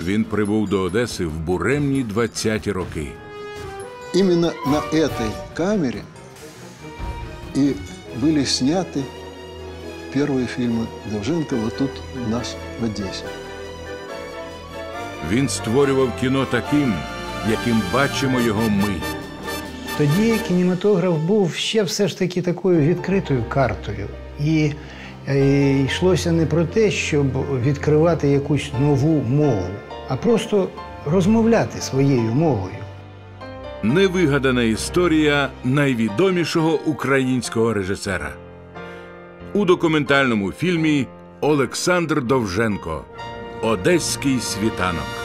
Він прибув до Одеси в буремні 20-ті роки. Именно на этой камере и были сняты первые фильмы Довженко вот тут у нас в Одессе. Він створював кіно таким, яким бачимо його ми. Тоді кінематограф був ще все ж таки такою відкритою картою. І е, йшлося не про те, щоб відкривати якусь нову мову, а просто розмовляти своєю мовою. Невигадана історія найвідомішого українського режисера. У документальному фільмі Олександр Довженко Одеський світанок.